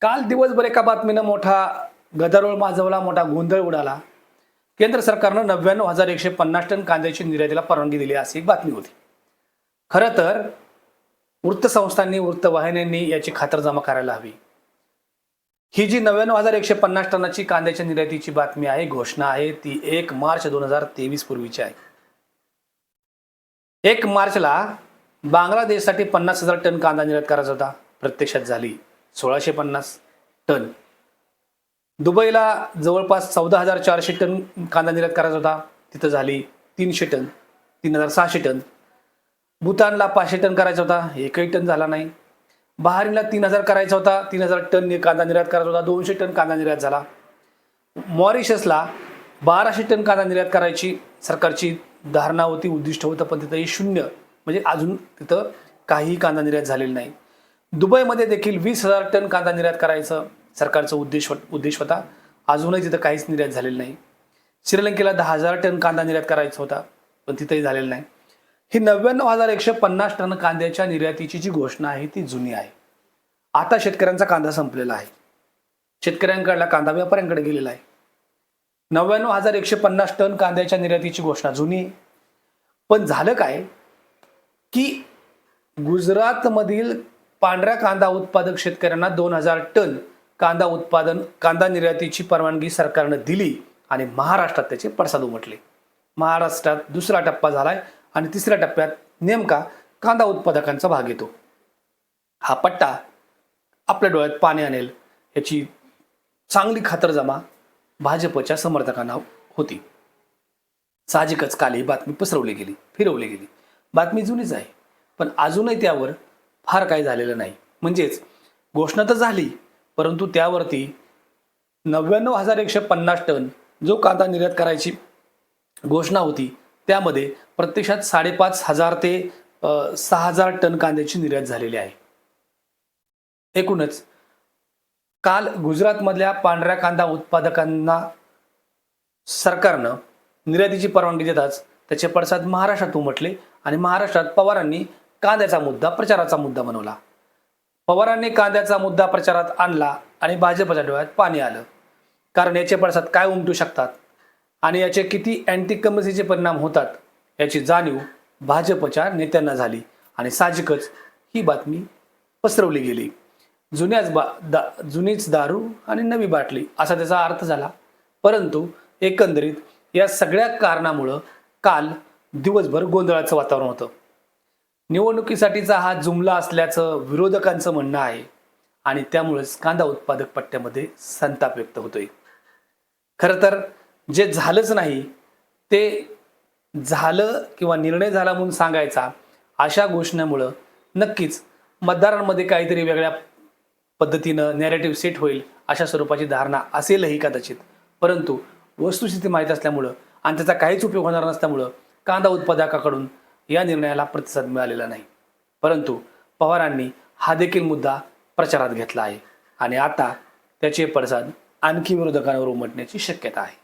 काल दिवसभर एका बातमीनं मोठा गदारोळ माजवला मोठा गोंधळ उडाला. केंद्र सरकारनं नव्याण्णव हजार एकशे पन्नास टन कांद्याची निर्यातीला परवानगी दिली अशी एक बातमी होती. खरं तर वृत्तसंस्थांनी वृत्तवाहिन्यांनी याची खातरजमा करायला हवी. ही जी नव्याण्णव हजार एकशे पन्नास टनाची कांद्याच्या निर्यातीची बातमी आहे घोषणा आहे ती एक मार्च दोन हजार तेवीस पूर्वीची आहे. एक मार्चला बांगलादेशसाठी पन्नास हजार टन कांदा निर्यात करायचा होता. प्रत्यक्षात झाली. सोळाशे पन्नास टन. दुबईला जवळपास चौदा हजार चारशे टन कांदा निर्यात करायचा होता. तिथं झाली तीनशे टन तीन हजार सहाशे टन. भूतानला पाचशे टन करायचा होता. एकही टन झाला नाही. बहारीनला तीन हजार करायचा होता. तीन हजार टन नि- कांदा निर्यात करायचा होता. दोनशे टन कांदा निर्यात झाला. मॉरिशसला बाराशे टन कांदा निर्यात करायची सरकारची धारणा होती उद्दिष्ट होतं पण तिथंही शून्य. म्हणजे अजून तिथं काहीही कांदा निर्यात झालेला नाही. दुबईमध्ये देखील वीस हजार टन कांदा निर्यात करायचं सरकारचं उद्देश उद्देश होता. अजूनही तिथं काहीच निर्यात झालेलं नाही. श्रीलंकेला दहा हजार टन कांदा निर्यात करायचा होता पण तिथंही झालेलं नाही. ही नव्याण्णव हजार एकशे पन्नास टन कांद्याच्या निर्यातीची जी घोषणा आहे ती जुनी आहे. आता शेतकऱ्यांचा कांदा संपलेला आहे. शेतकऱ्यांकडला कांदा व्यापाऱ्यांकडे गेलेला आहे. नव्याण्णव हजार एकशे पन्नास टन कांद्याच्या निर्यातीची घोषणा जुनी. आहे पण झालं काय? की गुजरातमधील पांढऱ्या कांदा उत्पादक शेतकऱ्यांना दोन हजार टन कांदा उत्पादन कांदा निर्यातीची परवानगी सरकारनं दिली आणि महाराष्ट्रात त्याचे पडसाद उमटले. महाराष्ट्रात दुसरा टप्पा झालाय आणि तिसऱ्या टप्प्यात नेमका कांदा उत्पादकांचा भाग येतो. हा पट्टा आपल्या डोळ्यात पाणी आणेल याची चांगली खातरजमा भाजपच्या समर्थकांना होती. साहजिकच काल ही बातमी पसरवली गेली फिरवली गेली. बातमी जुनीच आहे पण अजूनही त्यावर फार काही झालेलं नाही. म्हणजेच घोषणा तर झाली परंतु त्यावरती नव्याण्णव हजार एकशे पन्नास टन जो कांदा निर्यात करायची घोषणा होती त्यामध्ये प्रत्यक्षात साडेपाच हजार ते सहा हजार टन कांद्याची निर्यात झालेली आहे. एकूणच काल गुजरातमधल्या पांढऱ्या कांदा उत्पादकांना सरकारनं निर्यातीची परवानगी देताच त्याचे पडसाद महाराष्ट्रात उमटले आणि महाराष्ट्रात पवारांनी कांद्याचा मुद्दा प्रचाराचा मुद्दा बनवला. पवारांनी कांद्याचा मुद्दा प्रचारात आणला आणि भाजपच्या डोळ्यात पाणी आलं. कारण याचे पडसाद काय उमटू शकतात आणि याचे किती अँटी कमसीचे परिणाम होतात याची जाणीव भाजपच्या नेत्यांना झाली आणि साहजिकच ही बातमी पसरवली गेली. जुन्याच बा दा जुनीच दारू आणि नवी बाटली असा त्याचा अर्थ झाला. परंतु एकंदरीत या सगळ्या कारणामुळं काल दिवसभर गोंधळाचं वातावरण होतं. निवडणुकीसाठीचा हा जुमला असल्याचं विरोधकांचं म्हणणं आहे. आणि त्यामुळेच कांदा उत्पादक पट्ट्यामध्ये संताप व्यक्त होतोय. खरं तर जे झालंच नाही ते झालं किंवा निर्णय झाला म्हणून सांगायचा अशा घोषणेमुळं नक्कीच मतदारांमध्ये काहीतरी वेगळ्या पद्धतीनं नॅरेटिव्ह सेट होईल अशा स्वरूपाची धारणा असेलही कदाचित. परंतु वस्तुस्थिती माहीत असल्यामुळं आणि त्याचा काहीच उपयोग होणार नसल्यामुळं कांदा उत्पादकाकडून या निर्णयाला प्रतिसाद मिळालेला नाही. परंतु पवारांनी हा देखील मुद्दा प्रचारात घेतला आहे. आणि आता त्याचे पडसाद आणखी विरोधकांवर उमटण्याची शक्यता आहे.